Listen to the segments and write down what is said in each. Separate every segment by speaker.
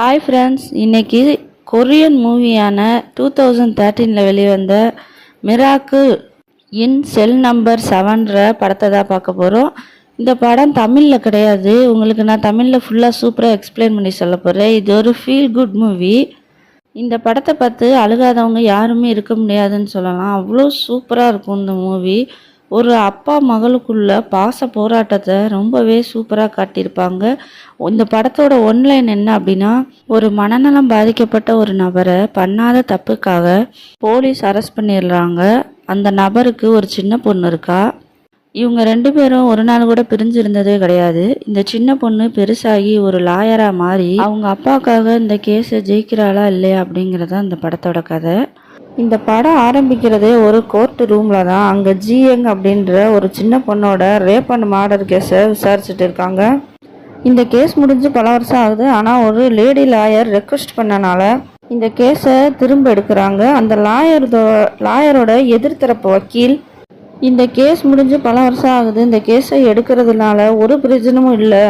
Speaker 1: Hi friends இன்றைக்கி Korean மூவியான two thousand தேர்ட்டீனில் வெளிவந்த மிராக்கு இன் செல் நம்பர் செவன்ற படத்தை தான் பார்க்க போகிறோம் இந்த படம் தமிழில் கிடையாது. உங்களுக்கு நான் தமிழில் ஃபுல்லாக சூப்பராக எக்ஸ்பிளைன் பண்ணி சொல்ல போகிறேன் இது ஒரு ஃபீல் குட் மூவி இந்த படத்தை பார்த்து அழுகாதவங்க யாருமே இருக்க முடியாதுன்னு சொல்லலாம். அவ்வளோ சூப்பராக இருக்கும் இந்த மூவி ஒரு அப்பா மகளுக்குள்ள பாச போராட்டத்தை ரொம்பவே சூப்பராக காட்டியிருப்பாங்க. இந்த படத்தோட ஒன்லைன் என்ன அப்படின்னா ஒரு மனநலம் பாதிக்கப்பட்ட ஒரு நபரை பண்ணாத தப்புக்காக போலீஸ் அரெஸ்ட் பண்ணிடுறாங்க. அந்த நபருக்கு ஒரு சின்ன பொண்ணு இருக்கா? இவங்க ரெண்டு பேரும் ஒரு நாள் கூட பிரிஞ்சிருந்ததே கிடையாது. இந்த சின்ன பொண்ணு பெருசாகி ஒரு லாயராக மாறி அவங்க அப்பாவுக்காக இந்த கேஸை ஜெயிக்கிறாளா இல்லையா அப்படிங்கிறது இந்த படத்தோட கதை. இந்த படம் ஆரம்பிக்கிறதே ஒரு கோர்ட் ரூமில் தான். அங்கே ஜிஎங் அப்படின்ற ஒரு சின்ன பொண்ணோட ரேப் அண்ட் மார்டர் கேஸை விசாரிச்சுட்டு இருக்காங்க. இந்த கேஸ் முடிஞ்சு பல வருஷம் ஆகுது. ஆனால் ஒரு லேடி லாயர் ரெக்வஸ்ட் பண்ணனால இந்த கேஸை திரும்ப எடுக்கிறாங்க. அந்த லாயர் லாயரோட எதிர்த்தரப்பு வக்கீல் இந்த கேஸ் முடிஞ்சு பல வருஷம் ஆகுது. இந்த கேஸை எடுக்கிறதுனால ஒரு பிரயோஜனமும் இல்லை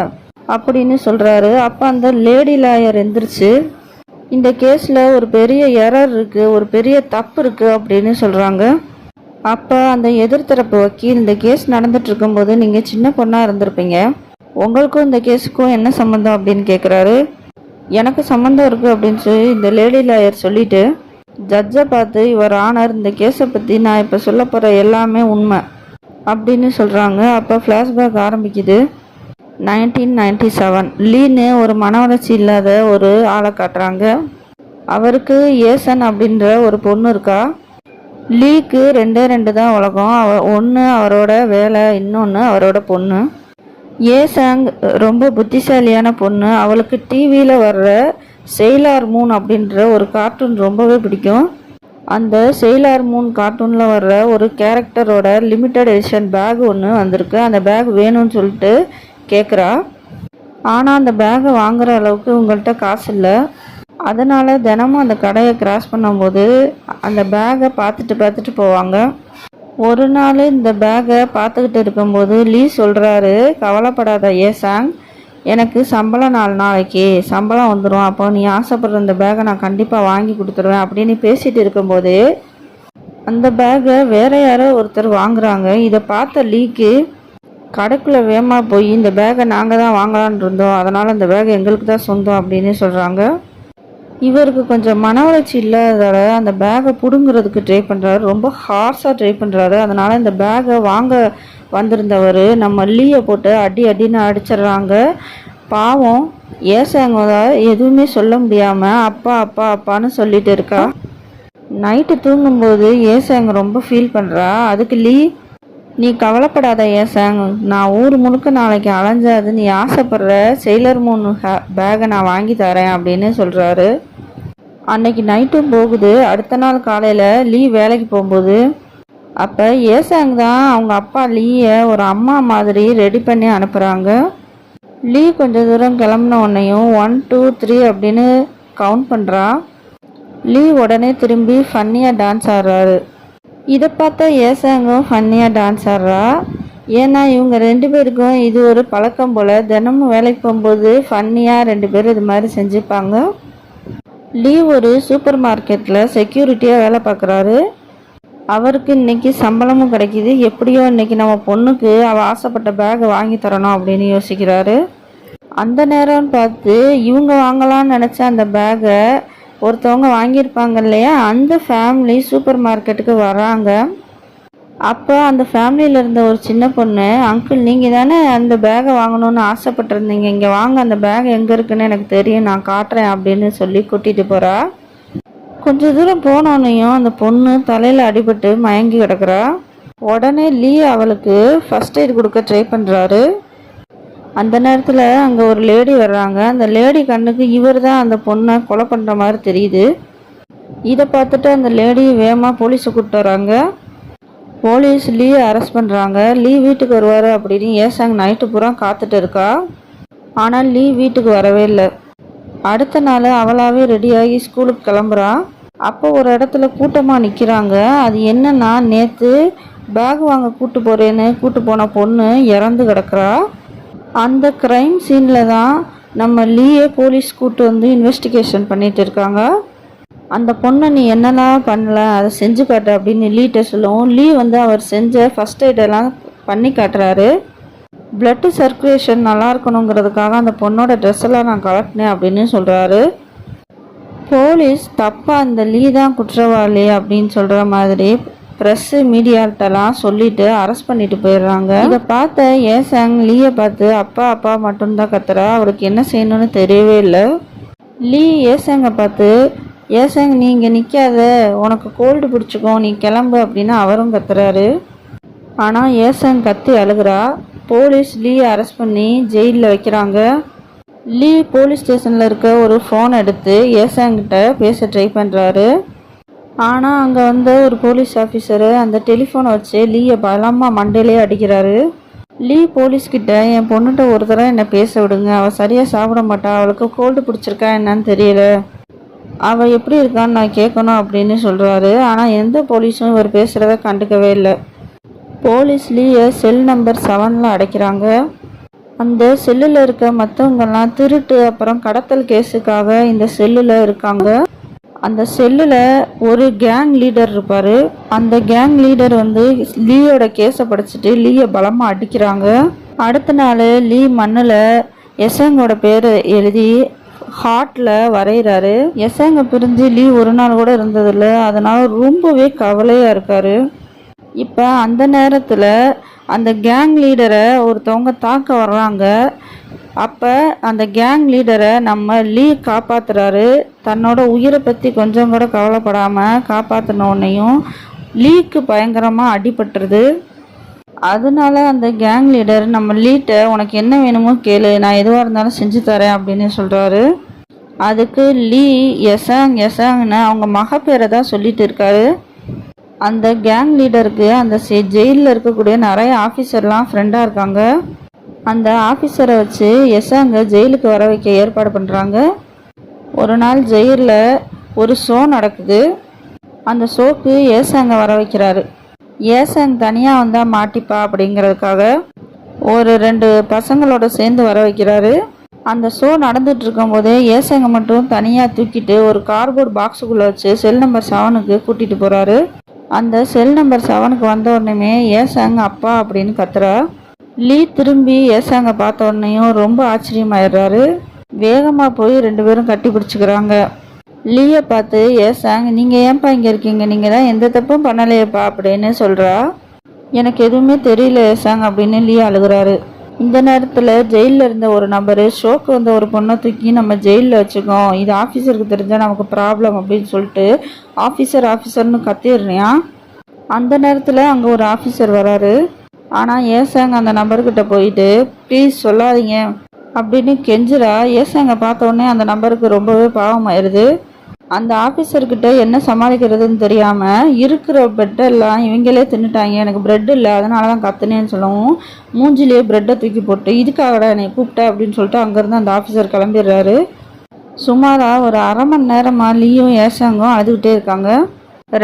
Speaker 1: அப்படின்னு சொல்கிறாரு அப்போ அந்த லேடி லாயர் எந்திரிச்சு இந்த கேஸில் ஒரு பெரிய எரர் இருக்குது ஒரு பெரிய தப்பு இருக்குது அப்படின்னு சொல்கிறாங்க அப்போ அந்த எதிர்த்தரப்பு வக்கீல் இந்த கேஸ் நடந்துட்டு இருக்கும்போது நீங்கள் சின்ன பொண்ணாக இருந்திருப்பீங்க. உங்களுக்கும் இந்த கேஸுக்கும் என்ன சம்மந்தம் அப்படின்னு கேட்குறாரு எனக்கு சம்மந்தம் இருக்குது அப்படின்னு சொல்லி இந்த லேடி லாயர் சொல்லிட்டு ஜட்ஜை பார்த்து இவர் ஆனர் இந்த கேஸை பற்றி நான் இப்போ சொல்ல போகிற எல்லாமே உண்மை அப்படின்னு சொல்கிறாங்க அப்போ ஃப்ளாஷ்பேக் ஆரம்பிக்குது. Nineteen ninety seven. லீனு ஒரு மன வளர்ச்சி இல்லாத ஒரு ஆளை காட்டுறாங்க. அவருக்கு ஏசன் அப்படின்ற ஒரு பொண்ணு இருக்கா? லீக்கு ரெண்டே ரெண்டு தான் உலகம். அவ ஒன்று அவரோட வேலை இன்னொன்று அவரோட பொண்ணு. ஏசாங் ரொம்ப புத்திசாலியான பொண்ணு. அவளுக்கு டிவியில் வர்ற செயலார் மூன் அப்படின்ற ஒரு கார்ட்டூன் ரொம்பவே பிடிக்கும். அந்த செயலார் மூன் கார்ட்டூனில் வர்ற ஒரு கேரக்டரோட லிமிட்டட் எடிஷன் பேக் ஒன்று வந்திருக்கு. அந்த பேக் வேணும்னு சொல்லிட்டு கேட்குறா ஆனால் அந்த பேகை வாங்குகிற அளவுக்கு உங்கள்கிட்ட காசு இல்லை. அதனால் தினமும் அந்த கடையை கிராஸ் பண்ணும்போது அந்த பேகை பார்த்துட்டு பார்த்துட்டு போவாங்க. ஒரு நாள் இந்த பேகை பார்த்துக்கிட்டு இருக்கும்போது லீ சொல்கிறாரு கவலைப்படாத ஏசாங் எனக்கு சம்பளம் நாலு நாளைக்கு. சம்பளம் வந்துடும் அப்போ நீ ஆசைப்படுற இந்த பேகை நான் கண்டிப்பாக வாங்கி கொடுத்துருவேன் அப்படின்னு பேசிட்டு இருக்கும்போது அந்த பேகை வேற யாரோ ஒருத்தர் வாங்குறாங்க. இதை பார்த்த லீக்கு கடைக்குள்ளே வேகமாக போய் இந்த பேக்கை நாங்கள் தான் வாங்கலான்னு இருந்தோம். அதனால் அந்த பேக் எங்களுக்கு தான் சொந்தம் அப்படின்னு சொல்கிறாங்க இவருக்கு கொஞ்சம் மன வளர்ச்சி இல்லாததால் அந்த பேகை பிடுங்குறதுக்கு ட்ரை பண்ணுறாரு ரொம்ப ஹார்ஸாக ட்ரை பண்ணுறாரு அதனால் இந்த பேகை வாங்க வந்திருந்தவர் நம்ம லீயை போட்டு அடி அடின்னு அடிச்சிடுறாங்க. பாவம் ஏசாங்க எதுவுமே சொல்ல முடியாமல் அப்பா அப்பா அப்பான்னு சொல்லிட்டு இருக்கா. நைட்டு தூங்கும்போது ஏசாங்க ரொம்ப ஃபீல் பண்ணுறா அதுக்கு லீ நீ கவலைப்படாத ஏசாங் நான் ஊர் முழுக்க நாளைக்கு அலைஞ்சாது. நீ ஆசைப்படுற செயலர் மூன் பேக்கை நான் வாங்கி தரேன் அப்படின்னு சொல்கிறாரு அன்னைக்கு நைட்டும் போகுது. அடுத்த நாள் காலையில் லீ வேலைக்கு போகும்போது அப்போ ஏசாங் தான் அவங்க அப்பா லீயை ஒரு அம்மா மாதிரி ரெடி பண்ணி அனுப்புகிறாங்க லீ கொஞ்சம் தூரம் கிளம்புன உடனேயும் ஒன் டூ த்ரீ அப்படின்னு கவுண்ட் பண்ணுறா லீ உடனே திரும்பி ஃபன்னியாக டான்ஸ் ஆடுறாரு. இதை பார்த்தா ஏசாங்கும் ஃபன்னியாக டான்ஸ் ஆடுறா. ஏன்னா இவங்க ரெண்டு பேருக்கும் இது ஒரு பழக்கம் போல். தினமும் வேலைக்கு போகும்போது ஃபன்னியாக ரெண்டு பேரும் இது மாதிரி செஞ்சுப்பாங்க. லீவ் ஒரு சூப்பர் மார்க்கெட்டில் செக்யூரிட்டியாக வேலை பார்க்குறாரு. அவருக்கு இன்றைக்கி சம்பளமும் கிடைக்கிது. எப்படியோ இன்றைக்கி நம்ம பொண்ணுக்கு அவள் ஆசைப்பட்ட பேக் வாங்கி தரணும் அப்படின்னு யோசிக்கிறாரு. அந்த நேரம்னு பார்த்து இவங்க வாங்கலாம்னு நினச்ச அந்த பேக்கை ஒருத்தவங்க வாங்கியிருப்பாங்க இல்லையா? அந்த ஃபேமிலி சூப்பர் மார்க்கெட்டுக்கு வராங்க. அப்போ அந்த ஃபேமிலியில் இருந்த ஒரு சின்ன பொண்ணு அங்கிள் நீங்கள் தானே அந்த பேகை வாங்கணும்னு ஆசைப்பட்டிருந்தீங்க. இங்கே வாங்க அந்த பேக் எங்கே இருக்குன்னு எனக்கு தெரியும் நான் காட்டுறேன் அப்படின்னு சொல்லி கூட்டிகிட்டு போகிறா கொஞ்ச தூரம் போனோன்னையும் அந்த பொண்ணு தலையில் அடிபட்டு மயங்கி கிடக்குறா. உடனே லீ அவளுக்கு ஃபர்ஸ்ட் எய்ட் கொடுக்க ட்ரை பண்ணுறாரு அந்த நேரத்தில் அங்கே ஒரு லேடி வர்றாங்க. அந்த லேடி கண்ணுக்கு இவர் தான் அந்த பொண்ணை கொலை பண்ணுற மாதிரி தெரியுது. இதை பார்த்துட்டு அந்த லேடி வேகமாக போலீஸை கூப்பிட்டு வராங்க. போலீஸ் லீ அரெஸ்ட் பண்ணுறாங்க லீ வீட்டுக்கு வருவார் அப்படின்னு ஏசாங் நைட்டு பூரா காத்துட்டு இருக்கா. ஆனால் லீ வீட்டுக்கு வரவே இல்லை. அடுத்த நாள் அவளாகவே ரெடியாகி ஸ்கூலுக்கு கிளம்புறா. அப்போ ஒரு இடத்துல கூட்டமாக நிற்கிறாங்க அது என்னன்னா நேற்று பேக் வாங்க கூட்டு போகிறேன்னு கூட்டு போன பொண்ணு இறந்து கிடக்குறா. அந்த க்ரைம் சீனில் தான் நம்ம லீயே போலீஸ் கூட்டு வந்து இன்வெஸ்டிகேஷன் பண்ணிட்டு இருக்காங்க. அந்த பொண்ணை நீ என்னெல்லாம் பண்ணல? அதை செஞ்சு காட்டு அப்படின்னு லீட்ட சொல்லுவோம். லீ வந்து அவர் செஞ்ச ஃபஸ்ட் எய்டெல்லாம் பண்ணி காட்டுறாரு. பிளட்டு சர்க்குலேஷன் நல்லா இருக்கணுங்கிறதுக்காக அந்த பொண்ணோட ட்ரெஸ்ஸெல்லாம் நான் கலட்டினேன் அப்படின்னு சொல்கிறாரு போலீஸ் தப்பாக அந்த லீ தான் குற்றவாளி அப்படின்னு சொல்கிற மாதிரி ப்ரெஸ்ஸு மீடியாட்டெல்லாம் சொல்லிட்டு அரெஸ்ட் பண்ணிட்டு போயிடுறாங்க. இதை பார்த்த ஏசாங் லீயை பார்த்து அப்பா அப்பா மட்டும்தான் கத்துறா. அவருக்கு என்ன செய்யணும்னு தெரியவே இல்லை. லீ ஏசாங்கை பார்த்து ஏசாங் நீ இங்கே நிற்காத உனக்கு கோல்டு பிடிச்சிக்கும். நீ கிளம்பு அப்படின்னு அவரும் கத்துறாரு. ஆனால் ஏசாங் கத்தி அழுகிறா. போலீஸ் லீயை அரெஸ்ட் பண்ணி ஜெயிலில் வைக்கிறாங்க. லீ போலீஸ் ஸ்டேஷனில் இருக்க ஒரு ஃபோன் எடுத்து ஏசாங்கிட்ட பேச ட்ரை பண்ணுறாரு ஆனால் அங்கே வந்து ஒரு போலீஸ் ஆஃபீஸரு அந்த டெலிஃபோனை வச்சு லீயை பலமாக மண்டையிலே அடிக்கிறாரு. லீ போலீஸ்கிட்ட என் பொண்ணுகிட்ட ஒரு தடவை என்னை பேச விடுங்க. அவள் சரியாக சாப்பிட மாட்டா. அவளுக்கு கோல்டு பிடிச்சிருக்கா என்னன்னு தெரியல. அவள் எப்படி இருக்கான்னு நான் கேட்கணும் அப்படின்னு சொல்கிறாரு ஆனால் எந்த போலீஸும் இவர் பேசுகிறத கண்டுக்கவே இல்லை. போலீஸ் லீயை செல் நம்பர் செவனில் அடைக்கிறாங்க. அந்த செல்லில் இருக்க மற்றவங்கெல்லாம் திருட்டு அப்புறம் கடத்தல் கேஸுக்காக இந்த செல்லில் இருக்காங்க. அந்த செல்லில் ஒரு கேங் லீடர் இருப்பார். அந்த கேங் லீடர் வந்து லீயோட கேஸை படிச்சுட்டு லீயை பலமாக அடிக்கிறாங்க. அடுத்த நாள் லீ மண்ணில் எசங்கோட பேரை எழுதி ஹார்ட்டில் வரைகிறாரு எசங்க பிரிஞ்சு லீ ஒரு நாள் கூட இருந்ததில்ல. அதனால் ரொம்பவே கவலையாக இருக்கார். இப்போ அந்த நேரத்தில் அந்த கேங் லீடரை ஒருத்தவங்க தாக்க வர்றாங்க. அப்போ அந்த கேங் லீடரை நம்ம லீ காப்பாத்துறாரு. தன்னோட உயிரை பற்றி கொஞ்சம் கூட கவலைப்படாமல் காப்பாற்றினோடனையும் லீக்கு பயங்கரமாக அடிபட்டுருது. அதனால அந்த கேங் லீடர் நம்ம லீட்டை உனக்கு என்ன வேணுமோ கேளு நான் எதுவாக இருந்தாலும் செஞ்சு தரேன் அப்படின்னு சொல்கிறாரு அதுக்கு லீ எசாங் எசாங்னு அவங்க மகப்பேரை தான் சொல்லிட்டு இருக்காரு. அந்த கேங் லீடருக்கு அந்த ஜெயிலில் இருக்கக்கூடிய நிறைய ஆஃபீஸர்லாம் ஃப்ரெண்டாக இருக்காங்க. அந்த ஆஃபீஸரை வச்சு எசாங்க ஜெயிலுக்கு வர வைக்க ஏற்பாடு பண்ணுறாங்க ஒரு நாள் ஜெயிலில் ஒரு ஷோ நடக்குது. அந்த ஷோக்கு ஏசாங்க வர வைக்கிறாரு. ஏசாங் தனியாக வந்தால் மாட்டிப்பா அப்படிங்கிறதுக்காக ஒரு ரெண்டு பசங்களோட சேர்ந்து வர வைக்கிறாரு. அந்த ஷோ நடந்துட்டு இருக்கும்போதே ஏசாங்க மட்டும் தனியாக தூக்கிட்டு ஒரு கார்போர்ட் பாக்ஸுக்குள்ளே வச்சு செல் நம்பர் செவனுக்கு கூட்டிகிட்டு போகிறாரு அந்த செல் நம்பர் செவனுக்கு வந்த உடனே ஏசாங்க அப்பா அப்படின்னு கத்துறா. லீ திரும்பி ஏசாங்க பார்த்த உடனேயும் ரொம்ப ஆச்சரியமாயிடுறாரு. வேகமாக போய் ரெண்டு பேரும் கட்டி பிடிச்சிக்கிறாங்க. லீயை பார்த்து ஏசாங் நீங்கள் ஏன்பா இங்கே இருக்கீங்க? நீங்கள் தான் எந்த தப்பும் பண்ணலையேப்பா அப்படின்னு சொல்கிறா எனக்கு எதுவுமே தெரியல ஏசாங் அப்படின்னு லீ அழுகுறாரு. இந்த நேரத்தில் ஜெயிலில் இருந்த ஒரு நபர் ஷோக்கு வந்த ஒரு பொண்ணை தூக்கி நம்ம ஜெயிலில் வச்சுக்கோம். இது ஆஃபீஸருக்கு தெரிஞ்சால் நமக்கு ப்ராப்ளம் அப்படின்னு சொல்லிட்டு ஆஃபீஸர் ஆஃபீஸர்னு கத்திடுறியான் அந்த நேரத்தில் அங்கே ஒரு ஆஃபீஸர் வராரு. ஆனால் ஏசாங்க அந்த நம்பர்கிட்ட போயிட்டு ப்ளீஸ் சொல்லாதீங்க. அப்படின்னு கெஞ்சிரா ஏசாங்க பார்த்த உடனே அந்த நம்பருக்கு ரொம்பவே பாவமாயிருது அந்த ஆஃபீஸர்கிட்ட என்ன சமாளிக்கிறதுன்னு தெரியாமல் இருக்கிற பெட்டெல்லாம் இவங்களே தின்னுட்டாங்க. எனக்கு பிரெட் இல்லை. அதனால தான் கத்துனேன்னு சொல்லவும் மூஞ்சிலேயே பிரெட்டை தூக்கி போட்டு இதுக்காகடா என்னை கூப்பிட்ட? அப்படின்னு சொல்லிட்டு அங்கேருந்து அந்த ஆஃபீஸர் கிளம்பிடுறாரு. சுமாராக ஒரு அரை மணி நேரமாக லீயும் ஏசாங்கும் அழுதுகிட்டே இருக்காங்க.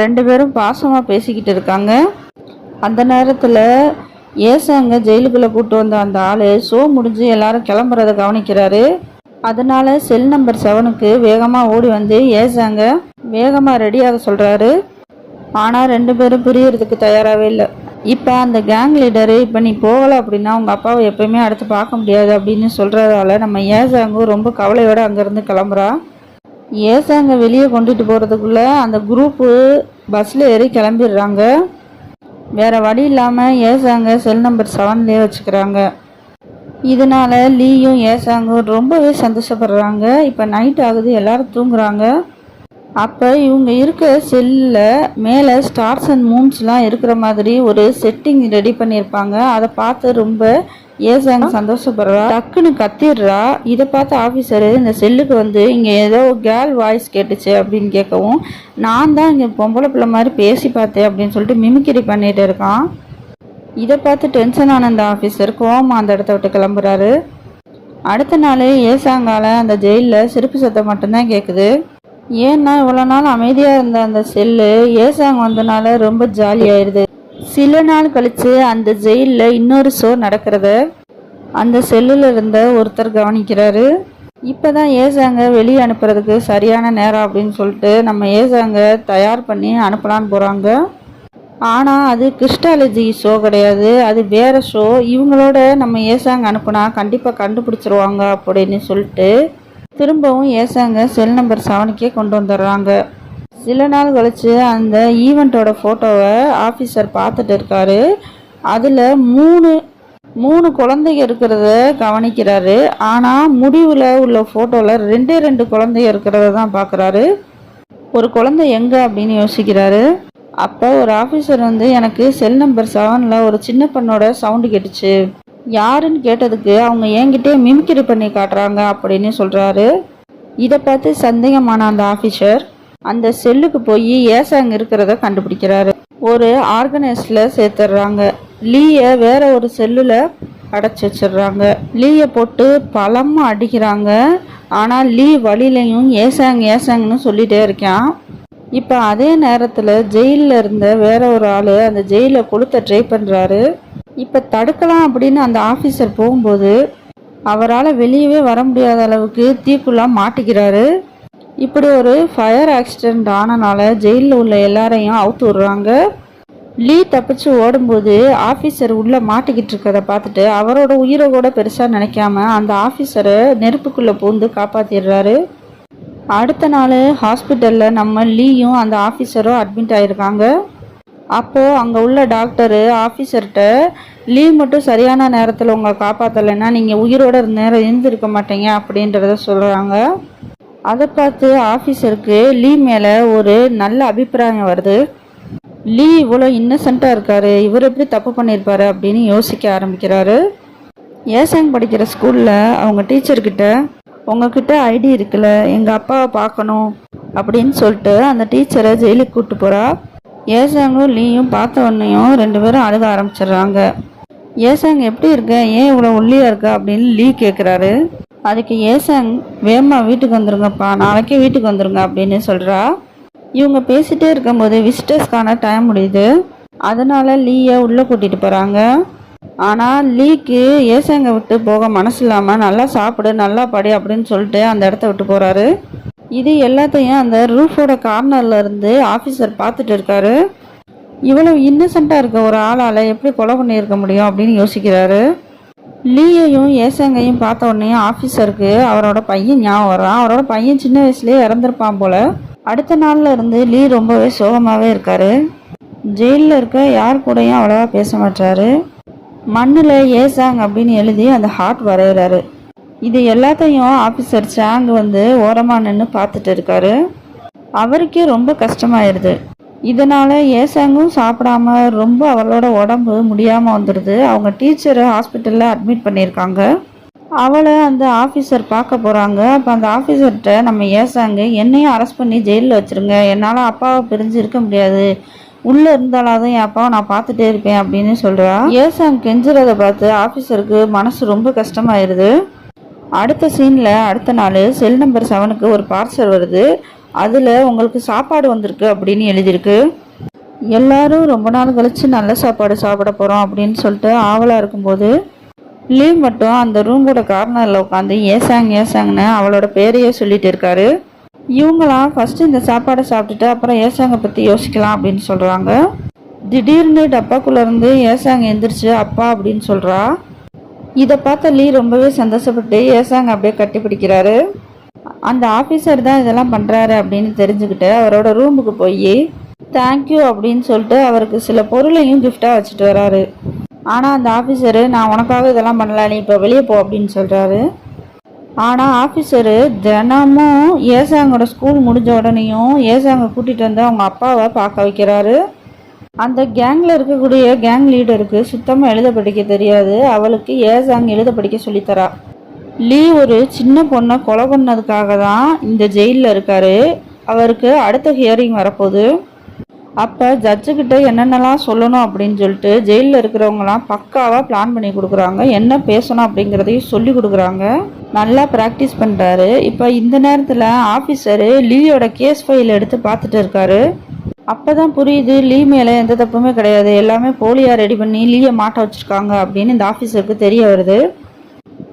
Speaker 1: ரெண்டு பேரும் பாசமாக பேசிக்கிட்டு இருக்காங்க. அந்த நேரத்தில் ஏசாங்க ஜெயிலுக்குள்ளே கூட்டு வந்த அந்த ஆள் ஷோ முடிஞ்சு எல்லாரும் கிளம்புறத கவனிக்கிறாரு. அதனால செல் நம்பர் செவனுக்கு வேகமாக ஓடி வந்து ஏசாங்க வேகமாக ரெடியாக சொல்கிறாரு ஆனால் ரெண்டு பேரும் புரியறதுக்கு தயாராகவே இல்லை. இப்போ அந்த கேங் லீடரு இப்போ நீ போகலை அப்படின்னா உங்கள் அப்பாவை எப்பயுமே அடுத்து பார்க்க முடியாது அப்படின்னு சொல்கிறதால நம்ம ஏசாங்கும் ரொம்ப கவலையோடு அங்கேருந்து கிளம்புறா. ஏசாங்க வெளியே கொண்டுட்டு போகிறதுக்குள்ளே அந்த குரூப்பு பஸ்ஸில் ஏறி கிளம்பிடுறாங்க. வேறு வழி இல்லாமல் ஏசாங்க செல் நம்பர் செவன்லேயே வச்சுக்கிறாங்க. இதனால லீயும் ஏசாங்கும் ரொம்பவே சந்தோஷப்படுறாங்க. இப்போ நைட் ஆகுது எல்லோரும் தூங்குறாங்க. அப்போ இவங்க இருக்க செல்லில் மேலே ஸ்டார்ஸ் அண்ட் மூன்ஸ்லாம் இருக்கிற மாதிரி ஒரு செட்டிங் ரெடி பண்ணியிருப்பாங்க. அதை பார்த்து ரொம்ப ஏசாங்க சந்தோஷப்படுறா? டக்குன்னு கத்திடுறா. இதை பார்த்த ஆஃபீஸரு இந்த செல்லுக்கு வந்து இங்கே ஏதோ கேர்ள் வாய்ஸ் கேட்டுச்சு அப்படின்னு கேட்கவும் நான் தான் இங்கே பொம்பளை பிள்ளை மாதிரி பேசி பார்த்தேன் அப்படின்னு சொல்லிட்டு மிமிக்கிரி பண்ணிட்டு இருக்கான். இதை பார்த்து டென்ஷன் ஆன அந்த ஆஃபீஸர் கோவமா அந்த இடத்த விட்டு கிளம்புறாரு. அடுத்த நாள் ஏசாங்கால அந்த ஜெயிலில் சிரிப்பு சத்தம் மட்டும்தான் கேட்குது ஏன்னா இவ்வளோ நாள் அமைதியாக இருந்த அந்த செல்லு ஏசாங் வந்தனால ரொம்ப ஜாலியாயிருது சில நாள் கழித்து அந்த ஜெயிலில் இன்னொரு ஷோ நடக்கிறத அந்த செல்லில் இருந்த ஒருத்தர் கவனிக்கிறாரு. இப்போ தான் ஏசாங்க வெளியே அனுப்புறதுக்கு சரியான நேரம் அப்படின்னு சொல்லிட்டு நம்ம ஏசாங்க தயார் பண்ணி அனுப்பலான்னு போகிறாங்க ஆனால் அது கிறிஸ்டாலஜி ஷோ கிடையாது. அது வேறு ஷோ இவங்களோட நம்ம ஏசாங்க அனுப்புனா கண்டிப்பாக கண்டுபிடிச்சிருவாங்க அப்படின்னு சொல்லிட்டு திரும்பவும் ஏசாங்க செல் நம்பர் செவனுக்கே கொண்டு வந்துடுறாங்க. சில நாள் கழித்து அந்த ஈவெண்ட்டோட ஃபோட்டோவை ஆஃபீஸர் பார்த்துட்டு இருக்காரு. அதில் மூணு மூணு குழந்தைங்க இருக்கிறத கவனிக்கிறாரு. ஆனால் முடிவில் உள்ள ஃபோட்டோவில் ரெண்டே ரெண்டு குழந்தைங்க இருக்கிறத தான் பார்க்குறாரு. ஒரு குழந்தை எங்கே அப்படின்னு யோசிக்கிறாரு. அப்போ ஒரு ஆஃபீஸர் வந்து எனக்கு செல் நம்பர் செவனில் ஒரு சின்ன பொண்ணோட சவுண்டு கேட்டுச்சு. யாருன்னு கேட்டதுக்கு அவங்க என்கிட்டே மிமிக்கிரி பண்ணி காட்டுறாங்க அப்படின்னு சொல்கிறாரு இதை பார்த்து சந்தேகமான அந்த ஆஃபீஸர் அந்த செல்லுக்கு போய் ஏசாங்க இருக்கிறத கண்டுபிடிக்கிறாரு. ஒரு ஆர்கனைஸ்ல சேர்த்துடுறாங்க லீயை வேற ஒரு செல்லில் அடைச்சி வச்சிடுறாங்க. லீயை போட்டு பலமாக அடிக்கிறாங்க. ஆனால் லீ வழியிலையும் ஏசாங்க ஏசாங்கன்னு சொல்லிட்டே இருக்கான். இப்போ அதே நேரத்தில் ஜெயிலில் இருந்த வேற ஒரு ஆள் அந்த ஜெயிலில் கொளுத்த ட்ரை பண்ணுறாரு இப்போ தடுக்கலாம் அப்படின்னு அந்த ஆஃபீஸர் போகும்போது அவரால் வெளியவே வர முடியாத அளவுக்கு தீக்குள்ளா மாட்டிக்கிறாரு. இப்படி ஒரு ஃபயர் ஆக்சிடெண்ட் ஆனனால ஜெயிலில் உள்ள எல்லாரையும் அவுத்து விடுறாங்க. லீ தப்பிச்சு ஓடும்போது ஆஃபீஸர் உள்ளே மாட்டிக்கிட்டு இருக்கிறத பார்த்துட்டு அவரோட உயிரை கூட பெருசாக நினைக்காம அந்த ஆஃபீஸரை நெருப்புக்குள்ளே பூந்து காப்பாற்றிடுறாரு அடுத்த நாள் ஹாஸ்பிட்டலில் நம்ம லீயும் அந்த ஆஃபீஸரும் அட்மிட் ஆகிருக்காங்க அப்போது அங்கே உள்ள டாக்டரு ஆஃபீஸர்கிட்ட லீவ் மட்டும் சரியான நேரத்தில் உங்களை காப்பாற்றலைன்னா நீங்கள் உயிரோட நேரம் இருந்திருக்க மாட்டீங்க அப்படின்றத சொல்கிறாங்க அதை பார்த்து ஆஃபீஸருக்கு லீ மேலே ஒரு நல்ல அபிப்பிராயம் வருது. லீ இவ்வளோ இன்னசென்ட்டாக இருக்காரு. இவர் எப்படி தப்பு பண்ணியிருப்பாரு அப்படின்னு யோசிக்க ஆரம்பிக்கிறாரு. ஏசாங் படிக்கிற ஸ்கூலில் அவங்க டீச்சர்கிட்ட உங்ககிட்ட ஐடி இருக்குல்ல எங்கள் அப்பாவை பார்க்கணும் அப்படின்னு சொல்லிட்டு அந்த டீச்சரை ஜெயிலுக்கு கூப்பிட்டு போகிறா ஏசாங்கும் லீயும் பார்த்த உடனேயும் ரெண்டு பேரும் அழுக ஆரம்பிச்சிடுறாங்க. ஏசாங் எப்படி இருக்க? ஏன் இவ்வளோ ஒல்லியாக இருக்கா? அப்படின்னு லீ கேட்குறாரு அதுக்கு ஏசன் வேமா வீட்டுக்கு வந்துருங்கப்பா நாளைக்கே வீட்டுக்கு வந்துருங்க அப்படின்னு சொல்கிறா இவங்க பேசிகிட்டே இருக்கும்போது விசிட்டர்ஸ்க்கான டைம் முடியுது. அதனால் லீயை உள்ளே கூட்டிகிட்டு போகிறாங்க ஆனால் லீக்கு ஏசாங்க விட்டு போக மனசு இல்லாமல் நல்லா சாப்பிடு நல்லா படி அப்படின்னு சொல்லிட்டு அந்த இடத்த விட்டு போகிறாரு இது எல்லாத்தையும் அந்த ரூஃபோட கார்னரில் இருந்து ஆஃபீஸர் பார்த்துட்டு இருக்காரு. இவ்வளவு இன்னசென்ட்டாக இருக்க ஒரு ஆளால் எப்படி கொலை பண்ணியிருக்க முடியும் அப்படின்னு யோசிக்கிறாரு. லீயையும் ஏசங்கையும் பார்த்த உடனே ஆஃபீஸருக்கு அவரோட பையன் ஞாபகம் வரான் அவரோட பையன் சின்ன வயசுலேயே இறந்துருப்பான் போல். அடுத்த நாளில் இருந்து லீ ரொம்பவே சோகமாகவே இருக்காரு. ஜெயிலில் இருக்க யார் கூடயும் அவ்வளோவா பேச மாட்டாரு மண்ணில் ஏசாங் அப்படின்னு எழுதி அந்த ஹார்ட் வரைகிறாரு இது எல்லாத்தையும் ஆஃபீஸர் சாங் வந்து ஓரமாக நின்று பார்த்துட்டு இருக்காரு. அவருக்கே ரொம்ப கஷ்டமாயிடுது இதனால் ஏசாங்கும் சாப்பிடாம ரொம்ப அவளோட உடம்பு முடியாமல் வந்துடுது. அவங்க டீச்சரை ஹாஸ்பிட்டலில் அட்மிட் பண்ணியிருக்காங்க. அவளை அந்த ஆஃபீஸர் பார்க்க போகிறாங்க அப்போ அந்த ஆஃபீஸர்கிட்ட நம்ம ஏசாங்க என்னையும் அரெஸ்ட் பண்ணி ஜெயிலில் வச்சுருங்க. என்னால் அப்பாவை பிரிஞ்சு இருக்க முடியாது. உள்ளே இருந்தாலாவது என் அப்பாவை நான் பார்த்துட்டே இருப்பேன் அப்படின்னு சொல்கிறா ஏசாங் கெஞ்சுறதை பார்த்து ஆஃபீஸருக்கு மனசு ரொம்ப கஷ்டமாயிருது. அடுத்த சீனில் அடுத்த நாள் செல் நம்பர் செவனுக்கு ஒரு பார்சல் வருது. அதில் உங்களுக்கு சாப்பாடு வந்திருக்கு அப்படின்னு எழுதியிருக்கு. எல்லாரும் ரொம்ப நாள் கழித்து நல்ல சாப்பாடு சாப்பிட போகிறோம் அப்படின்னு சொல்லிட்டு ஆவலாக இருக்கும்போது லீவ் மட்டும் அந்த ரூமோட கார்னரில் உட்காந்து ஏசாங் ஏசாங்கன்னு அவளோட பேரையே சொல்லிட்டு இருக்காரு. இவங்களாம் ஃபஸ்ட்டு இந்த சாப்பாடை சாப்பிட்டுட்டு அப்புறம் ஏசாங்க பற்றி யோசிக்கலாம் அப்படின்னு சொல்கிறாங்க திடீர்னு டப்பாக்குள்ளேருந்து ஏசாங்க எந்திரிச்சு அப்பா அப்படின்னு சொல்கிறா இதை பார்த்த லீ ரொம்பவே சந்தோஷப்பட்டு ஏசாங்க அப்படியே கட்டி பிடிக்கிறாரு. அந்த ஆஃபீஸர் தான் இதெல்லாம் பண்ணுறாரு அப்படின்னு தெரிஞ்சுக்கிட்டு அவரோட ரூமுக்கு போய் தேங்க்யூ அப்படின்னு சொல்லிட்டு அவருக்கு சில பொருளையும் கிஃப்டாக வச்சுட்டு வராரு. ஆனால் அந்த ஆஃபீஸரு நான் உனக்காக இதெல்லாம் பண்ணல. நீ இப்போ வெளியே போ அப்படின்னு சொல்கிறாரு ஆனால் ஆஃபீஸரு தினமும் ஏசாங்கோட ஸ்கூல் முடிஞ்ச உடனேயும் ஏசாங்க கூட்டிகிட்டு வந்து அவங்க அப்பாவை பார்க்க வைக்கிறாரு. அந்த கேங்கில் இருக்கக்கூடிய கேங் லீடருக்கு சுத்தமாக எழுத படிக்க தெரியாது. அவளுக்கு ஏசாங் எழுத படிக்க சொல்லித்தரா லீ ஒரு சின்ன பொண்ணை கொலை பண்ணதுக்காக தான் இந்த ஜெயிலில் இருக்காரு. அவருக்கு அடுத்த ஹியரிங் வரப்போகுது. அப்போ ஜட்ஜுக்கிட்ட என்னென்னலாம் சொல்லணும் அப்படின்னு சொல்லிட்டு ஜெயிலில் இருக்கிறவங்களாம் பக்காவாக பிளான் பண்ணி கொடுக்குறாங்க. என்ன பேசணும் அப்படிங்கிறதையும் சொல்லி கொடுக்குறாங்க. நல்லா ப்ராக்டிஸ் பண்ணுறாரு இப்போ இந்த நேரத்தில் ஆஃபீஸரு லீயோட கேஸ் ஃபைல் எடுத்து பார்த்துட்டு இருக்காரு. அப்போ தான் புரியுது லீ மேலே எந்த தப்புமே கிடையாது. எல்லாமே போலியாக ரெடி பண்ணி லீயை மாட்ட வச்சுருக்காங்க அப்படின்னு இந்த ஆஃபீஸருக்கு தெரிய வருது.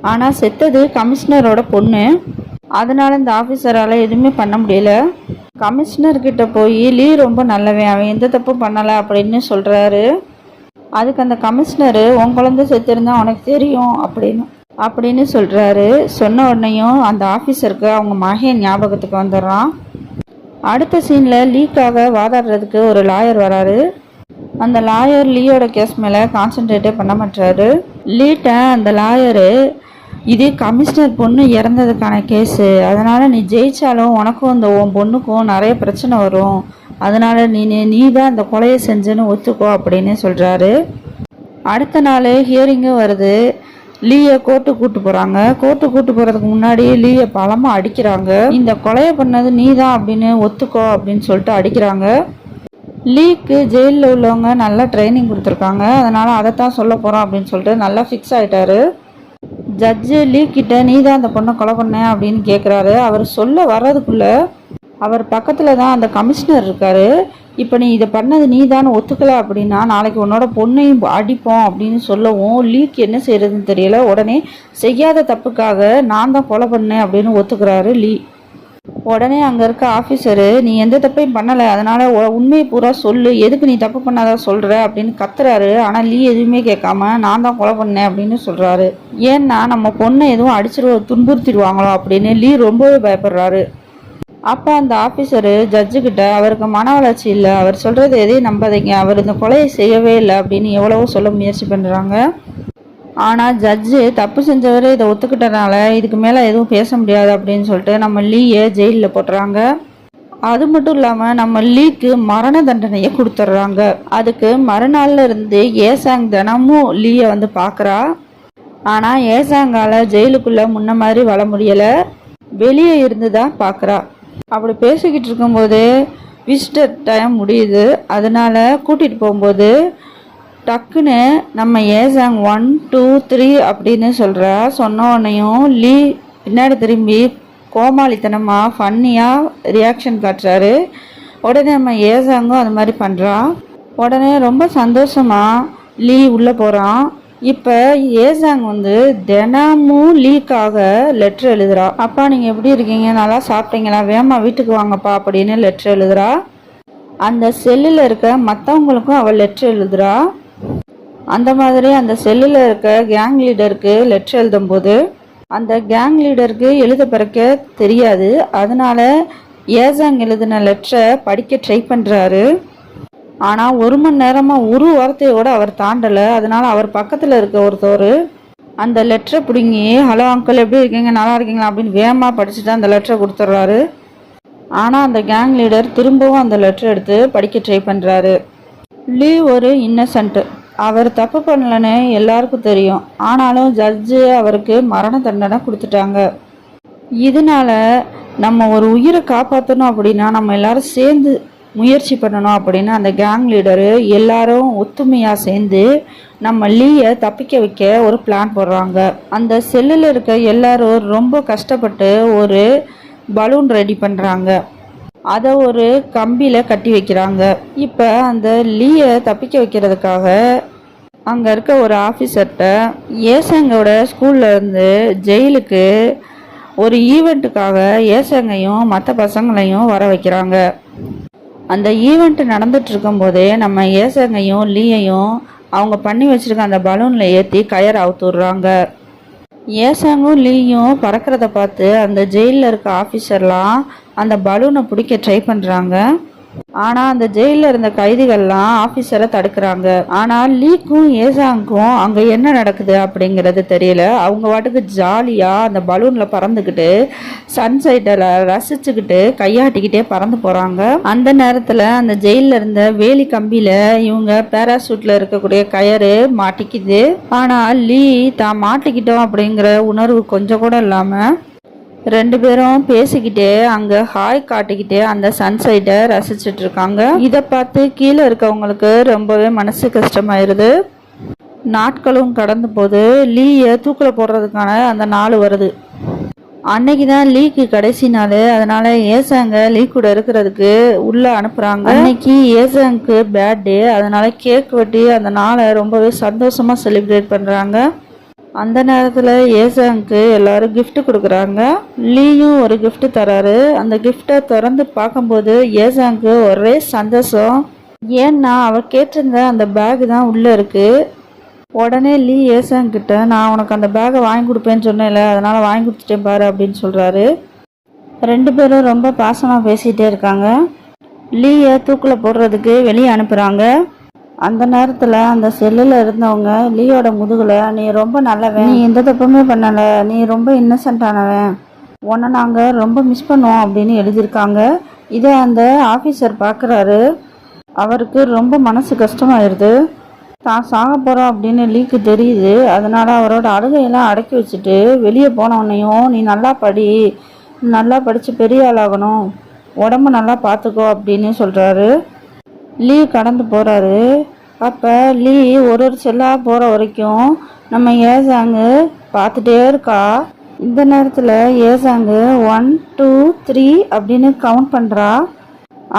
Speaker 1: ஆனால் செத்தது கமிஷனரோட பொண்ணு. அதனால் இந்த ஆஃபீஸரால் எதுவுமே பண்ண முடியல. கமிஷனர்கிட்ட போய் லீ ரொம்ப நல்லவன். அவன் எந்த தப்பும் பண்ணலை அப்படின்னு சொல்கிறாரு அதுக்கு அந்த கமிஷனரு உன் குழந்தை செத்துருந்தா உனக்கு தெரியும் அப்படின்னு அப்படின்னு சொல்கிறாரு சொன்ன உடனேயும் அந்த ஆஃபீஸருக்கு அவங்க மகன் ஞாபகத்துக்கு வந்துடுறான். அடுத்த சீனில் லீக்காக வாதாடுறதுக்கு ஒரு லாயர் வராரு. அந்த லாயர் லீயோட கேஸ் மேலே கான்சென்ட்ரேட்டே பண்ண மாட்டாரு லீட்ட அந்த லாயரு இது கமிஷனர் பொண்ணு இறந்ததுக்கான கேஸு அதனால் நீ ஜெயிச்சாலும் உனக்கும் இந்த உன் பொண்ணுக்கும் நிறைய பிரச்சனை வரும். அதனால் நீ நீ தான் அந்த கொலையை செஞ்சேன்னு ஒத்துக்கோ அப்படின்னு சொல்கிறாரு அடுத்த நாள் ஹியரிங்கும் வருது. லீயை கோர்ட்டு கூட்டு போகிறாங்க கோர்ட்டு கூட்டு போகிறதுக்கு முன்னாடி லீயை பலமாக அடிக்கிறாங்க. இந்த கொலையை பண்ணது நீ தான் அப்படின்னு ஒத்துக்கோ அப்படின்னு சொல்லிட்டு அடிக்கிறாங்க. லீக்கு ஜெயிலில் உள்ளவங்க நல்லா ட்ரைனிங் கொடுத்துருக்காங்க. அதனால் அதைத்தான் சொல்ல போகிறோம் அப்படின்னு சொல்லிட்டு நல்லா ஃபிக்ஸ் ஆகிட்டாரு ஜட்ஜு லீ கிட்ட நீ தான் அந்த பொண்ணை கொலை பண்ண அப்படின்னு கேட்குறாரு அவர் சொல்ல வர்றதுக்குள்ளே அவர் பக்கத்தில் தான் அந்த கமிஷனர் இருக்காரு. இப்போ நீ இதை பண்ணது நீ தானே ஒத்துக்கலை அப்படின்னா நாளைக்கு உன்னோட பொண்ணையும் அடிப்போம் அப்படின்னு சொல்லவும் லீக் என்ன செய்கிறதுன்னு தெரியல. உடனே செய்யாத தப்புக்காக நான் தான் கொலை பண்ணேன் அப்படின்னு ஒத்துக்கிறாரு லீ. உடனே அங்கே இருக்க ஆஃபீஸரு நீ எந்த தப்பையும் பண்ணலை. அதனால் உண்மையை பூரா சொல்லு. எதுக்கு நீ தப்பு பண்ணாத சொல்கிற அப்படின்னு கத்துறாரு. ஆனால் லீ எதுவுமே கேட்காம நான் தான் கொலை பண்ணேன் அப்படின்னு சொல்கிறாரு ஏன்னா நம்ம பொண்ணை எதுவும் அடிச்சிரு துன்புறுத்திடுவாங்களோ அப்படின்னு லீ ரொம்பவே பயப்படுறாரு. அப்போ அந்த ஆஃபீஸரு ஜட்ஜுக்கிட்ட அவருக்கு மன வளர்ச்சி இல்லை. அவர் சொல்கிறது எதையும் நம்பாதீங்க. அவர் இந்த கொலையை செய்யவே இல்லை அப்படின்னு எவ்வளவோ சொல்ல முயற்சி பண்ணுறாங்க ஆனால் ஜட்ஜு தப்பு செஞ்சவர் இதை ஒத்துக்கிட்டனால இதுக்கு மேலே எதுவும் பேச முடியாது அப்படின்னு சொல்லிட்டு நம்ம லீயை ஜெயிலில் போட்டுறாங்க. அது மட்டும் இல்லாமல் நம்ம லீக்கு மரண தண்டனையை கொடுத்துட்றாங்க. அதுக்கு மறுநாள்ல இருந்து ஏசாங் தினமும் லீயை வந்து பார்க்குறா ஆனால் ஏசாங்கால ஜெயிலுக்குள்ளே முன்ன மாதிரி வர முடியலை. வெளியே இருந்து தான் பார்க்குறா அப்படி பேசிக்கிட்டு இருக்கும்போது விசிட்டர் டைம் முடியுது. அதனால கூட்டிகிட்டு போகும்போது டக்குன்னு நம்ம ஏசாங் ஒன் டூ த்ரீ அப்படின்னு சொல்கிற சொன்ன உடனேயும் லீ பின்னாடி திரும்பி கோமாளித்தனமாக ஃபன்னியாக ரியாக்ஷன் காட்டுறாரு. உடனே நம்ம ஏசாங்கும் அது மாதிரி பண்ணுறான் உடனே ரொம்ப சந்தோஷமாக லீ உள்ளே போகிறான் இப்போ ஏசாங் வந்து தினமும் லீக்காக லெட்ரு எழுதுறா. அப்பா நீங்கள் எப்படி இருக்கீங்க? நல்லா சாப்பிட்டீங்களா? வேமா வீட்டுக்கு வாங்கப்பா அப்படின்னு லெட்ரு எழுதுறா. அந்த செல்லில் இருக்க மற்றவங்களுக்கும் அவள் லெட்ரு எழுதுறா. அந்த மாதிரி அந்த செல்லில் இருக்க கேங் லீடருக்கு லெட்ரு எழுதும்போது அந்த கேங் லீடருக்கு எழுத பிறக்க தெரியாது. அதனால ஏசாங் எழுதின லெட்டரை படிக்க ட்ரை பண்ணுறாரு ஆனால் ஒரு மணி நேரமாக ஒரு வார்த்தையோடு அவர் தாண்டலை. அதனால் அவர் பக்கத்தில் இருக்க ஒருத்தவர் அந்த லெட்டரை பிடுங்கி ஹலோ அங்கிள் எப்படி இருக்கீங்க? நல்லா இருக்கீங்களா? அப்படின்னு வேகமாக படிச்சுட்டு அந்த லெட்டரை கொடுத்துட்றாரு. ஆனால் அந்த கேங் லீடர் திரும்பவும் அந்த லெட்டர் எடுத்து படிக்க ட்ரை பண்ணுறாரு லீ ஒரு இன்னசென்ட்டு அவர் தப்பு பண்ணலன்னு எல்லாருக்கும் தெரியும். ஆனாலும் ஜட்ஜு அவருக்கு மரண தண்டனை கொடுத்துட்டாங்க. இதனால நம்ம ஒரு உயிரை காப்பாற்றணும் அப்படின்னா நம்ம எல்லாரும் சேர்ந்து முயற்சி பண்ணணும் அப்படின்னு அந்த கேங் லீடரு எல்லாரும் ஒத்துமையாக சேர்ந்து நம்ம லீயை தப்பிக்க வைக்க ஒரு பிளான் போடுறாங்க. அந்த செல்லில் இருக்க எல்லாரும் ரொம்ப கஷ்டப்பட்டு ஒரு பலூன் ரெடி பண்ணுறாங்க அதை ஒரு கம்பியில் கட்டி வைக்கிறாங்க. இப்போ அந்த லீயை தப்பிக்க வைக்கிறதுக்காக அங்கே இருக்க ஒரு ஆஃபீஸர்கிட்ட ஏசங்கோட ஸ்கூல்லேருந்து ஜெயிலுக்கு ஒரு ஈவெண்ட்டுக்காக ஏசங்கையும் மற்ற பசங்களையும் வர வைக்கிறாங்க. அந்த ஈவெண்ட் நடந்துட்டு இருக்கும்போதே நம்ம ஏசங்கையும் லீயையும் அவங்க பண்ணி வச்சிருக்க அந்த பலூனில் ஏற்றி கயர் அவுத்துடுறாங்க. ஏசாங்கும் லீயும் பறக்கிறத பார்த்து அந்த ஜெயிலில் இருக்க ஆஃபீஸர்லாம் அந்த பலூனை பிடிக்க ட்ரை பண்ணுறாங்க ஆனால் அந்த ஜெயிலில் இருந்த கைதிகள்லாம் ஆஃபீஸரை தடுக்கிறாங்க. ஆனால் லீக்கும் ஏசாங்கும் அங்கே என்ன நடக்குது அப்படிங்கிறது தெரியல. அவங்க வாட்டுக்கு ஜாலியாக அந்த பலூனில் பறந்துக்கிட்டு சன்சைட்டில் ரசிச்சுக்கிட்டு கையாட்டிக்கிட்டே பறந்து போகிறாங்க அந்த நேரத்தில் அந்த ஜெயிலில் இருந்த வேலி கம்பியில் இவங்க பேராசூட்டில் இருக்கக்கூடிய கயறு மாட்டிக்குது. ஆனால் லீ தான் மாட்டிக்கிட்டோம் அப்படிங்கிற உணர்வு கொஞ்சம் கூட இல்லாமல் ரெண்டு பேரும் பேசிக்கிட்டே அங்க ஹாய் காட்டிக்கிட்டே அந்த சன்சைட்டை ரசிச்சுட்டு இருக்காங்க இதை பார்த்து கீழே இருக்கவங்களுக்கு ரொம்பவே மனசு கஷ்டமாயிருது. நாட்களும் கடந்த போது லீயை தூக்கில் போடுறதுக்கான அந்த நாள் வருது. அன்னைக்கு தான் லீக்கு கடைசி நாள் அதனால ஏசாங்க லீ கூட இருக்கிறதுக்கு உள்ள அனுப்புறாங்க. அன்னைக்கு ஏசாங்க்கு பேர்த்டே அதனால கேக் வெட்டி அந்த நாளை ரொம்பவே சந்தோஷமா செலிப்ரேட் பண்றாங்க. அந்த நேரத்தில் ஏசாங்க்கு எல்லாரும் கிஃப்ட் கொடுக்குறாங்க. லீயும் ஒரு கிஃப்ட் தராரு. அந்த கிஃப்டை திறந்து பார்க்கும்போது ஏசாங்க்கு ஒரே சந்தோஷம். ஏன்னா அவர் கேட்டிருந்த அந்த பேக் தான் உள்ளே இருக்குது உடனே லீ ஏசாங் கிட்ட நான் உனக்கு அந்த பேக்கை வாங்கி கொடுப்பேன்னு சொன்னேன்ல அதனால் வாங்கி கொடுத்துட்டேன் பாரு அப்படின்னு சொல்கிறாரு ரெண்டு பேரும் ரொம்ப பாசமாக பேசிகிட்டே இருக்காங்க. லீயை தூக்கில் போடுறதுக்கு வெளியே அனுப்புகிறாங்க அந்த நேரத்தில் அந்த செல்லில் இருந்தவங்க லீயோட முதுகில் நீ ரொம்ப நல்லவன். நீ எந்த தப்புமே பண்ணலை. நீ ரொம்ப இன்னசென்ட்டானவன் உன்னை நாங்கள் ரொம்ப மிஸ் பண்ணுவோம் அப்படின்னு எழுதியிருக்காங்க. இதை அந்த ஆஃபீஸர் பார்க்குறாரு அவருக்கு ரொம்ப மனசு கஷ்டமாயிருது. தான் சாக போகிறோம் அப்படின்னு லீக்கு தெரியுது. அதனால் அவரோட அழுகையெல்லாம் அடக்கி வச்சுட்டு வெளியே போனவனையும் நீ நல்லா படி. நல்லா படித்து பெரிய ஆளாகணும். உடம்ப நல்லா பார்த்துக்கோ அப்படின்னு சொல்கிறாரு லீவ் கடந்து போகிறாரு அப்போ லீ ஒரு ஒரு செல்லாக போகிற வரைக்கும் நம்ம ஏசாங்கு பார்த்துட்டே இருக்கா? இந்த நேரத்தில் ஏசாங்கு ஒன் டூ த்ரீ அப்படின்னு கவுண்ட் பண்ணுறா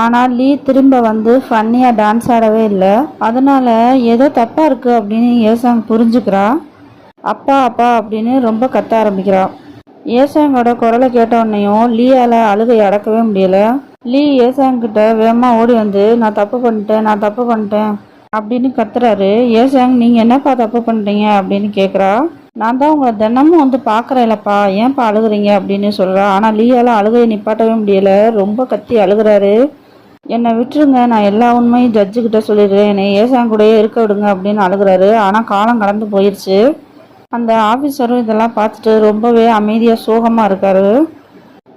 Speaker 1: ஆனால் லீ திரும்ப வந்து ஃபன்னியாக டான்ஸ் ஆடவே இல்லை. அதனால் ஏதோ தப்பாக இருக்குது அப்படின்னு ஏசாங் புரிஞ்சுக்கிறா. அப்பா அப்பா அப்படின்னு ரொம்ப கத்த ஆரம்பிக்கிறா. ஏசாங்கோட குரலை கேட்ட உடனேயும் லீயால் அழுகை அடக்கவே முடியல. லீ ஏசாங்கிட்ட வேகமாக ஓடி வந்து நான் தப்பு பண்ணிட்டேன் நான் தப்பு பண்ணிட்டேன். அப்படின்னு கத்துறாரு. ஏசாங் நீங்கள் என்னப்பா தப்பு பண்ணுறீங்க அப்படின்னு கேட்குறா நான் தான் உங்களை தினமும் வந்து பார்க்குறேன்லப்பா ஏன்ப்பா அழுகுறீங்க அப்படின்னு சொல்கிறா ஆனால் லீயால் அழுகையை நிப்பாட்டவே முடியல. ரொம்ப கத்தி அழுகுறாரு. என்னை விட்டுருங்க. நான் எல்லா உண்மையும் ஜட்ஜுக்கிட்ட சொல்லிடுறேன். என்னை ஏசாங் கூடயே இருக்க விடுங்க அப்படின்னு அழுகுறாரு. ஆனால் காலம் கடந்து போயிடுச்சு அந்த ஆஃபீஸரும் இதெல்லாம் பார்த்துட்டு ரொம்பவே அமைதியாக சோகமாக இருக்காரு.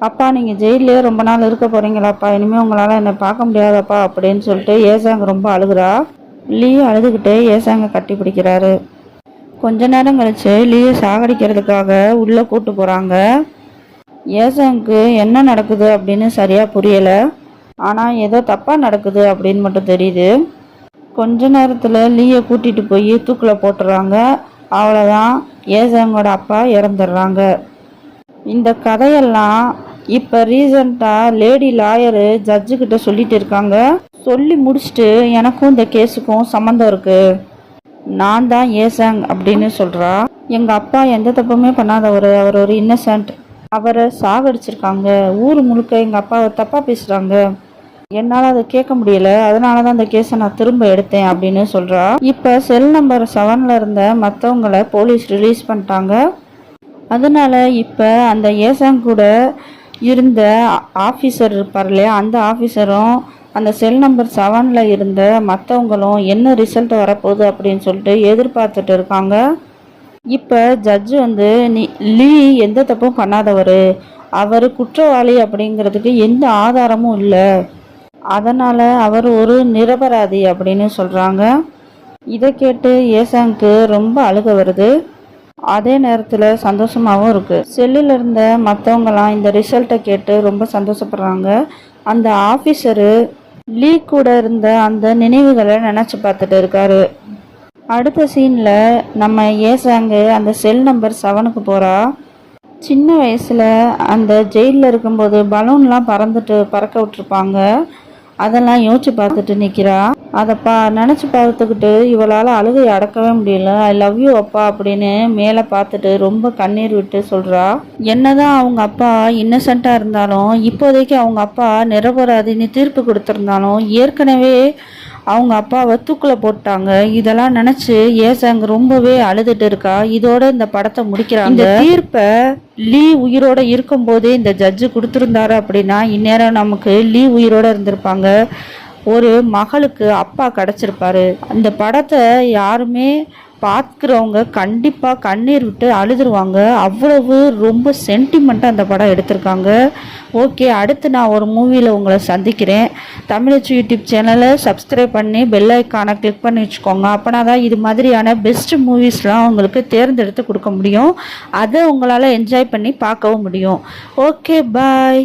Speaker 1: அப்பா நீங்கள் ஜெயிலே ரொம்ப நாள் இருக்க போகிறீங்களாப்பா இனிமேல் உங்களால் என்னை பார்க்க முடியாதப்பா அப்படின்னு சொல்லிட்டு ஏசாங்க ரொம்ப அழுகுறா. லீ அழுதுகிட்டே ஏசாங்க கட்டி பிடிக்கிறாரு. கொஞ்ச நேரம் கழிச்சு லீயை சாகடிக்கிறதுக்காக உள்ளே கூட்டு போகிறாங்க ஏசாங்க்கு என்ன நடக்குது அப்படின்னு சரியாக புரியலை. ஆனால் ஏதோ தப்பாக நடக்குது அப்படின்னு மட்டும் தெரியுது. கொஞ்ச நேரத்தில் லீயை கூட்டிகிட்டு போய் தூக்கில் போட்டுறாங்க. அவ்வளோதான் ஏசாங்கோட அப்பா இறந்துடுறாங்க. இந்த கதையெல்லாம் இப்போ ரீசண்டாக லேடி லாயரு ஜட்ஜுக்கிட்ட சொல்லிட்டு இருக்காங்க. சொல்லி முடிச்சுட்டு எனக்கும் இந்த கேஸுக்கும் சம்மந்தம் இருக்குது நான் தான் ஏசாங் அப்படின்னு சொல்கிறா எங்கள் அப்பா எந்த தப்புமே பண்ணாதவர். அவர் ஒரு இன்னசென்ட். அவரை சாகடிச்சிருக்காங்க. ஊர் முழுக்க எங்கள் அப்பாவை தப்பாக பேசுகிறாங்க என்னால் அதை கேட்க முடியல. அதனால தான் அந்த கேஸை நான் திரும்ப எடுத்தேன் அப்படின்னு சொல்கிறா இப்போ செல் நம்பர் செவனில் இருந்த மற்றவங்கள போலீஸ் ரிலீஸ் பண்ணிட்டாங்க. அதனால் இப்போ அந்த ஏசாங் கூட இருந்த ஆஃபீஸர் இருப்பார் இல்லையா? அந்த ஆஃபீஸரும் அந்த செல் நம்பர் செவனில் இருந்த மற்றவங்களும் என்ன ரிசல்ட் வரப்போகுது அப்படின்னு சொல்லிட்டு எதிர்பார்த்துட்டு இருக்காங்க. இப்போ ஜட்ஜு வந்து நீ லீ எந்த தப்பும் பண்ணாதவர். அவர் குற்றவாளி அப்படிங்கிறதுக்கு எந்த ஆதாரமும் இல்லை. அதனால் அவர் ஒரு நிரபராதி அப்படின்னு சொல்கிறாங்க இதை கேட்டு ஏசாங்க்கு ரொம்ப அழுக வருது. அதே நேரத்தில் சந்தோஷமாகவும் இருக்குது செல்லில் இருந்த மற்றவங்களாம் இந்த ரிசல்ட்டை கேட்டு ரொம்ப சந்தோஷப்படுறாங்க. அந்த ஆஃபீஸரு லீ கூட இருந்த அந்த நினைவுகளை நினச்சி பார்த்துட்டு இருக்காரு. அடுத்த சீனில் நம்ம ஏசாங்கு அந்த செல் நம்பர் செவனுக்கு போகிறா சின்ன வயசில் அந்த ஜெயிலில் இருக்கும்போது பலூன்லாம் பறந்துட்டு பறக்க விட்டுருப்பாங்க. அதெல்லாம் யோசிச்சு பார்த்துட்டு நிற்கிறா அதை பா நினச்சி பார்த்துக்கிட்டு இவளால் அழுகை அடக்கவே முடியல. ஐ லவ் யூ அப்பா அப்படின்னு மேலே பார்த்துட்டு ரொம்ப கண்ணீர் விட்டு சொல்கிறா என்னதான் அவங்க அப்பா இன்னசென்ட்டாக இருந்தாலும் இப்போதைக்கு அவங்க அப்பா நிரபராதின்னு தீர்ப்பு கொடுத்துருந்தாலும் ஏற்கனவே அவங்க அப்பாவை தூக்கில் போட்டாங்க. இதெல்லாம் நினச்சி ஏசாங்க ரொம்பவே அழுதுட்டு இருக்கா. இதோட இந்த படத்தை முடிக்கிறாங்க. இந்த தீர்ப்பை லீ உயிரோட இருக்கும்போதே இந்த ஜட்ஜு கொடுத்துருந்தாரு அப்படின்னா இந்நேரம் நமக்கு லீ உயிரோட இருந்திருப்பாங்க. ஒரு மகளுக்கு அப்பா கிடச்சிருப்பாரு. அந்த படத்தை யாருமே பார்க்குறவங்க கண்டிப்பாக கண்ணீர் விட்டு அழுதுருவாங்க. அவ்வளவு ரொம்ப சென்டிமெண்ட்டாக அந்த படம் எடுத்திருக்காங்க. ஓகே அடுத்து நான் ஒரு மூவியில் உங்களை சந்திக்கிறேன். தமிழச்சு யூடியூப் சேனலை சப்ஸ்கிரைப் பண்ணி பெல் ஐக்கானை கிளிக் பண்ணி வச்சுக்கோங்க. அப்போனா தான் இது மாதிரியான பெஸ்ட் மூவிஸ்லாம் உங்களுக்கு தேர்ந்தெடுத்து கொடுக்க முடியும். அதை உங்களால் என்ஜாய் பண்ணி பார்க்கவும் முடியும். Okay bye